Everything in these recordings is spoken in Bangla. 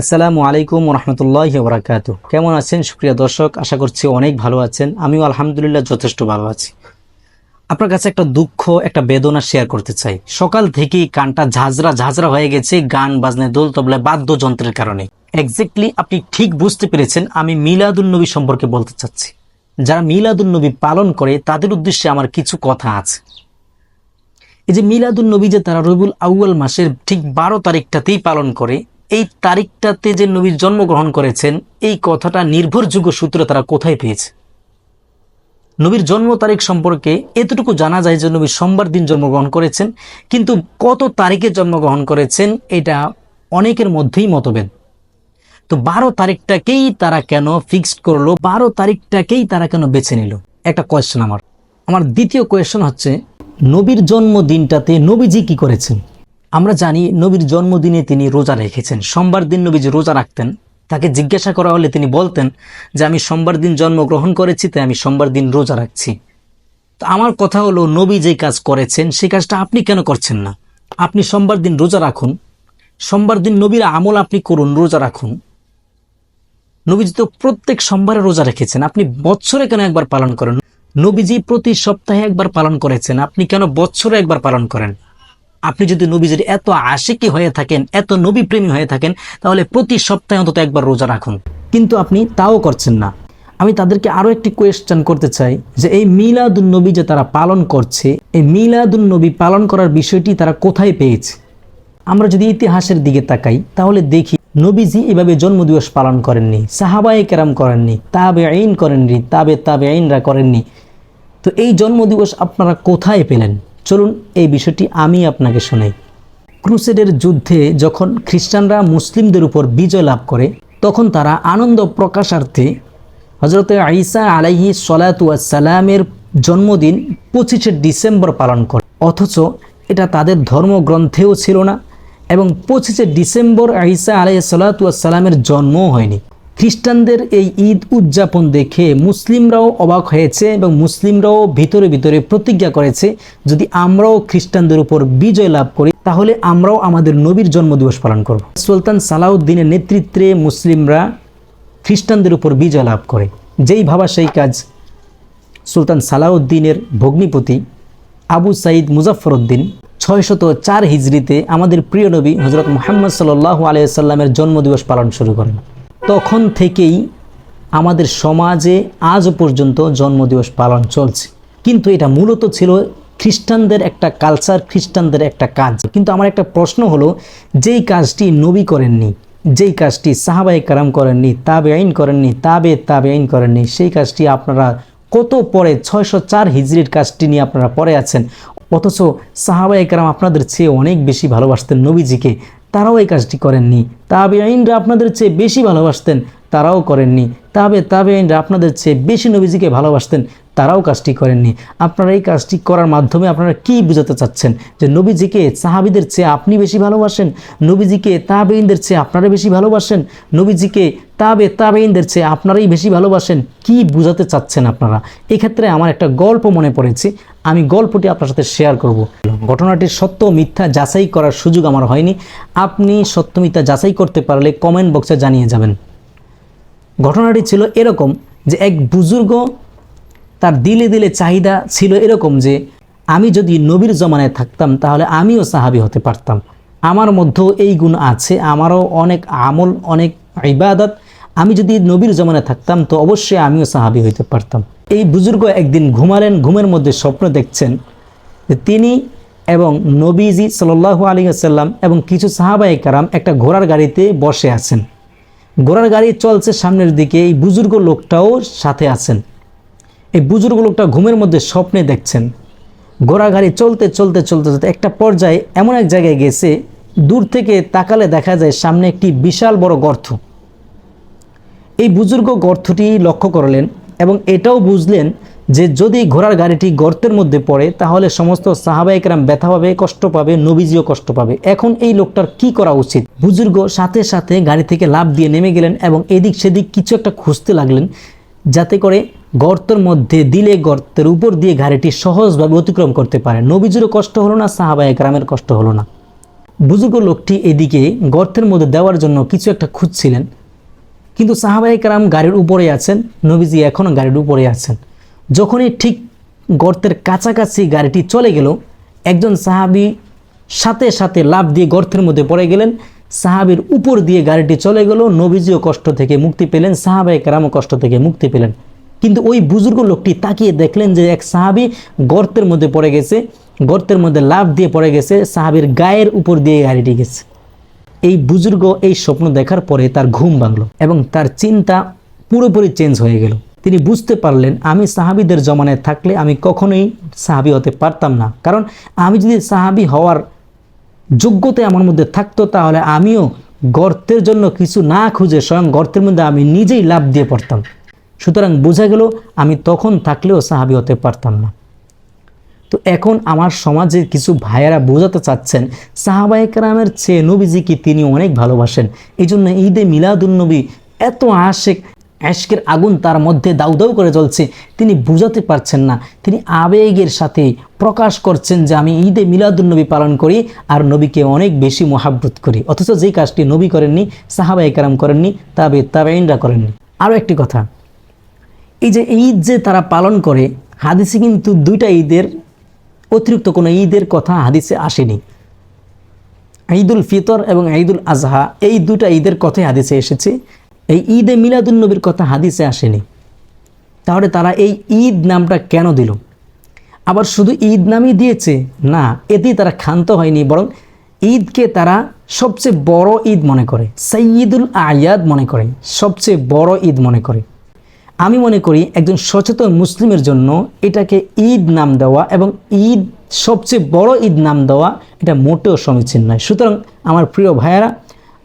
আসসালামু আলাইকুম রহমতুল্লাহ বরাকাতু। কেমন আছেন? সুপ্রিয় দর্শক, আশা করছি অনেক ভালো আছেন। আমিও আলহামদুলিল্লাহ যথেষ্ট ভালো আছি। আপনার কাছে একটা দুঃখ, একটা বেদনা শেয়ার করতে চাই। সকাল থেকেই কানটা ঝাঁঝরা ঝাঁঝরা হয়ে গেছে গান, বাজনে, দোল তবলায় বাদ্যযন্ত্রের কারণে। এক্স্যাক্টলি আপনি ঠিক বুঝতে পেরেছেন, আমি মিলাদুল নবী সম্পর্কে বলতে চাচ্ছি। যারা মিলাদুল নবী পালন করে, তাদের উদ্দেশ্যে আমার কিছু কথা আছে। এই যে মিলাদুল নবী যে তারা রবিউল আউয়াল মাসের ঠিক বারো তারিখটাতেই পালন করে এই তারিখটাতে যে নবীর জন্মগ্রহণ করেছেন, এই কথাটা নির্ভরযোগ্য সূত্র তারা কোথায় পেয়েছে? নবীর জন্ম তারিখ সম্পর্কে এতটুকু জানা যায় যে নবী সোমবার দিন জন্মগ্রহণ করেছেন, কিন্তু কত তারিখে জন্মগ্রহণ করেছেন এটা অনেকের মধ্যেই মতভেদ। তো বারো তারিখটাকেই তারা কেন ফিক্সড করল? বারো তারিখটাকেই তারা কেন বেছে নিল? একটা কোয়েশ্চেন আমার। আমার দ্বিতীয় কোয়েশ্চেন হচ্ছে, নবীর জন্মদিনটাতে নবীজি কি করেছেন? আমরা জানি নবীর জন্মদিনে তিনি রোজা রেখেছেন। সোমবার দিন নবীজি রোজা রাখতেন, তাকে জিজ্ঞাসা করা হলে তিনি বলতেন যে, আমি সোমবার দিন জন্মগ্রহণ করেছি, তাই আমি সোমবার দিন রোজা রাখছি। তো আমার কথা হলো, নবী যে কাজ করেছেন সেই কাজটা আপনি কেন করছেন না? আপনি সোমবার দিন রোজা রাখুন। সোমবার দিন নবীর আমল আপনি করুন, রোজা রাখুন। নবীজি তো প্রত্যেক সোমবারে রোজা রেখেছেন, আপনি বছরে কেন একবার পালন করেন? নবীজি প্রতি সপ্তাহে একবার পালন করেছেন, আপনি কেন বছরে একবার পালন করেন? আপনি যদি নবীজির এত আশিকি হয়ে থাকেন, এত নবী প্রেমী হয়ে থাকেন, তাহলে প্রতি সপ্তাহে অন্তত একবার রোজা রাখুন। কিন্তু আপনি তাও করছেন না। আমি তাদেরকে আরও একটি কোয়েশ্চেন করতে চাই, যে এই মিলাদুন নবী যে তারা পালন করছে, এই মিলাদুন নবী পালন করার বিষয়টি তারা কোথায় পেয়েছে? আমরা যদি ইতিহাসের দিকে তাকাই, তাহলে দেখি নবীজি এভাবে জন্মদিবস পালন করেননি, সাহাবায়ে কেরাম করেননি তাবে আইন করেননি, তাবে তাবে আইনরা করেননি। তো এই জন্মদিবস আপনারা কোথায় পেলেন? চলুন এই বিষয়টি আমি আপনাকে শোনাই। ক্রুসেডের যুদ্ধে যখন খ্রিস্টানরা মুসলিমদের উপর বিজয় লাভ করে, তখন তারা আনন্দ প্রকাশার্থে হজরত আইসা আলাইহি সালামের জন্মদিন পঁচিশে ডিসেম্বর পালন করে। অথচ এটা তাদের ধর্মগ্রন্থেও ছিল না এবং পঁচিশে ডিসেম্বর আইসা আলাই সালামের জন্মও হয়নি। খ্রিস্টানদের এই ঈদ উদযাপন দেখে মুসলিমরাও অবাক হয়েছে এবং মুসলিমরাও ভিতরে ভিতরে প্রতিজ্ঞা করেছে, যদি আমরাও খ্রিস্টানদের উপর বিজয় লাভ করি, তাহলে আমরাও আমাদের নবীর জন্মদিবস পালন করব। সুলতান সালাউদ্দিনের নেতৃত্বে মুসলিমরা খ্রিস্টানদের উপর বিজয় লাভ করে। যেই ভাবা সেই কাজ সুলতান সালাউদ্দিনের ভগ্নিপতি আবু সাইদ মুজাফরউদ্দিন ছয়শত চার হিজড়িতে আমাদের প্রিয় নবী হজরত মোহাম্মদ সাল্লাহ আলিয়াল্লামের জন্মদিবস পালন শুরু করেন। তখন থেকেই আমাদের সমাজে আজও পর্যন্ত জন্মদিবস পালন চলছে। কিন্তু এটা মূলত ছিল খ্রিস্টানদের একটা কালচার খ্রিস্টানদের একটা কাজ। কিন্তু আমার একটা প্রশ্ন হলো, যেই কাজটি নবী করেননি, যেই কাজটি সাহাবাই কারাম করেননি তাবে আইন করেননি, তাবে তাবে আইন করেননি, সেই কাজটি আপনারা কত পরে, ছয়শো চার হিজড়ির কাজটি নিয়ে আপনারা পরে আছেন? অথচ সাহাবাই কারাম আপনাদের চেয়ে অনেক বেশি ভালোবাসতেন নবীজিকে। তারাও এই কাজটি করেননি। তাবে আইনরা আপনাদের চেয়ে বেশি ভালোবাসতেন, তারাও করেননি। তাবে তাবে আইনরা আপনাদের চেয়ে বেশি নবীজিকে ভালোবাসতেন। তারাও কাজটি করেননি। আপনারা এই কাজটি করার মাধ্যমে আপনারা কি বুঝাতে চাচ্ছেন? যে নবীজিকে সাহাবিদের চেয়ে আপনি বেশি ভালোবাসেন? নবীজিকে তাবেইনদের চেয়ে আপনারা বেশি ভালোবাসেন? নবীজিকে তাবে তাবেইনদের চেয়ে আপনারাই বেশি ভালোবাসেন? কি বুঝাতে চাচ্ছেন আপনারা? এক্ষেত্রে আমার একটা গল্প মনে পড়েছে। আমি গল্পটি আপনার সাথে শেয়ার করব। ঘটনাটির সত্য মিথ্যা যাচাই করার সুযোগ আমার হয়নি। আপনি সত্য মিথ্যা যাচাই করতে পারলে কমেন্ট বক্সে জানিয়ে যাবেন। ঘটনাটি ছিল এরকম যে এক বুজুর্গ তার দিলে দিলে চাহিদা ছিল এরকম যে, আমি যদি নবীর জমানায় থাকতাম, তাহলে আমিও সাহাবি হতে পারতাম। আমার মধ্যেও এই গুণ আছে, আমারও অনেক আমল, অনেক ইবাদত। আমি যদি নবীর জমানায় থাকতাম, তো অবশ্যই আমিও সাহাবি হইতে পারতাম। এই বুজুর্গ একদিন ঘুমালেন, ঘুমের মধ্যে স্বপ্ন দেখছেন যে তিনি এবং নবীজি সাল্লাহ আলী আসাল্লাম এবং কিছু সাহাবাই কারাম একটা ঘোড়ার গাড়িতে বসে আছেন। ঘোড়ার গাড়ি চলছে সামনের দিকে, এই বুজুর্গ লোকটাও সাথে আছেন। এই বুজুর্গ লোকটা ঘুমের মধ্যে স্বপ্নে দেখছেন। ঘোড়া গাড়ি চলতে চলতে চলতে চলতে একটা পর্যায়ে এমন এক জায়গায় গেছে, দূর থেকে তাকালে দেখা যায় সামনে একটি বিশাল বড় গর্ত। এই বুজুর্গ গর্তটি লক্ষ্য করলেন এবং এটাও বুঝলেন যে যদি ঘোড়ার গাড়িটি গর্তের মধ্যে পড়ে, তাহলে সমস্ত সাহাবাহিকরাম ব্যথা পাবে, কষ্ট পাবে, নবীজিও কষ্ট পাবে। এখন এই লোকটার কি করা উচিত? বুজুর্গ সাথে সাথে গাড়ি থেকে লাভ দিয়ে নেমে গেলেন এবং এদিক সেদিক কিছু একটা খুঁজতে লাগলেন যাতে করে গর্তের মধ্যে দিলে গর্তের উপর দিয়ে গাড়িটি সহজভাবে অতিক্রম করতে পারে। নবীজিরও কষ্ট হলো না সাহাবাহিকরামের কষ্ট হলো না। বুজুর্গ লোকটি এদিকে গর্তের মধ্যে দেওয়ার জন্য কিছু একটা খুঁজছিলেন। কিন্তু সাহাবাই কারাম গাড়ির উপরে আছেন, নবীজি এখনও গাড়ির উপরে আছেন। যখনই ঠিক গর্তের কাছাকাছি গাড়িটি চলে গেল, একজন সাহাবি সাথে সাথে লাভ দিয়ে গর্তের মধ্যে পড়ে গেলেন। সাহাবির উপর দিয়ে গাড়িটি চলে গেল, নবীজিও কষ্ট থেকে মুক্তি পেলেন সাহাবাই কারামও কষ্ট থেকে মুক্তি পেলেন। কিন্তু ওই বুজুর্গ লোকটি তাকিয়ে দেখলেন যে এক সাহাবি গর্তের মধ্যে পড়ে গেছে, গর্তের মধ্যে লাভ দিয়ে পড়ে গেছে, সাহাবির গায়ের উপর দিয়ে গাড়িটি গেছে। এই বুজুর্গ এই স্বপ্ন দেখার পরে তার ঘুম ভাঙল এবং তার চিন্তা পুরোপুরি চেঞ্জ হয়ে গেল। তিনি বুঝতে পারলেন, আমি সাহাবিদের জমানায় থাকলে আমি কখনোই সাহাবি হতে পারতাম না। কারণ আমি যদি সাহাবি হওয়ার যোগ্যতা আমার মধ্যে থাকতো, তাহলে আমিও গর্তের জন্য কিছু না খুঁজে স্বয়ং গর্তের মধ্যে আমি নিজেই লাভ দিয়ে পড়তাম। সুতরাং বোঝা গেল, আমি তখন থাকলেও সাহাবি হতে পারতাম না। তো এখন আমার সমাজে কিছু ভাইয়েরা বোঝাতে চাচ্ছেন সাহাবাহিকরামের চেয়ে নবীজিকে তিনি অনেক ভালোবাসেন? এই জন্য ঈদে মিলাদুলনবী এত আশেক আশকের আগুন তার মধ্যে দাউ দাউ করে জ্বলছে। তিনি বুঝাতে পারছেন না। তিনি আবেগের সাথে প্রকাশ করছেন যে, আমি ঈদে মিলাদুলনবী পালন করি আর নবীকে অনেক বেশি মহাব্বত করি। অথচ যেই কাজটি নবী করেননি সাহাবাহিকরাম করেননি, তাবে তাবেইনরা করেননি। আরও একটি কথা। এই যে ঈদ যে তারা পালন করে, হাদিসে কিন্তু দুইটা ঈদের, অতিরিক্ত কোনো ঈদের কথা হাদিসে আসেনি। ঈদুল ফিতর এবং ঈদুল আজহা, এই দুটা ঈদের কথাই হাদিসে এসেছে। এই ঈদে মিলাদুল নবীর কথা হাদিসে আসেনি। তাহলে তারা এই ঈদ নামটা কেন দিল? আবার শুধু ঈদ নামই দিয়েছে? না, এতেই তারা ক্ষান্ত হয়নি, বরং ঈদকে তারা সবচেয়ে বড় ঈদ মনে করে সৈয়দুল আয়াদ মনে করে, সবচেয়ে বড় ঈদ মনে করে। আমি মনে করি একজন সচেতন মুসলিমের জন্য এটাকে ঈদ নাম দেওয়া এবং ঈদ, সবচেয়ে বড় ঈদ নাম দেওয়া এটা মোটেও সমীচীন নয়। সুতরাং আমার প্রিয় ভাইয়েরা,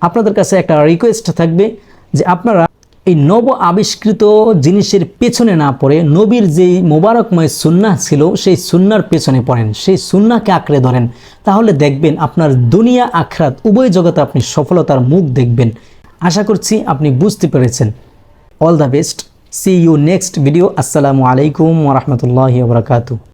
আপনাদের কাছে একটা রিকোয়েস্ট থাকবে যে আপনারা এই নব আবিষ্কৃত জিনিসের পেছনে না পড়ে নবীর যেই মোবারকময় সুন্না ছিল, সেই সুন্নার পেছনে পড়েন, সেই সুন্নাকে আঁকড়ে ধরেন, তাহলে দেখবেন আপনার দুনিয়া আখরাত, উভয় জগতে আপনি সফলতার মুখ দেখবেন। আশা করছি আপনি বুঝতে পেরেছেন। All the best. See you next video আসসালামু আলাইকুম ওরহমতুল্লাহ বরকাতু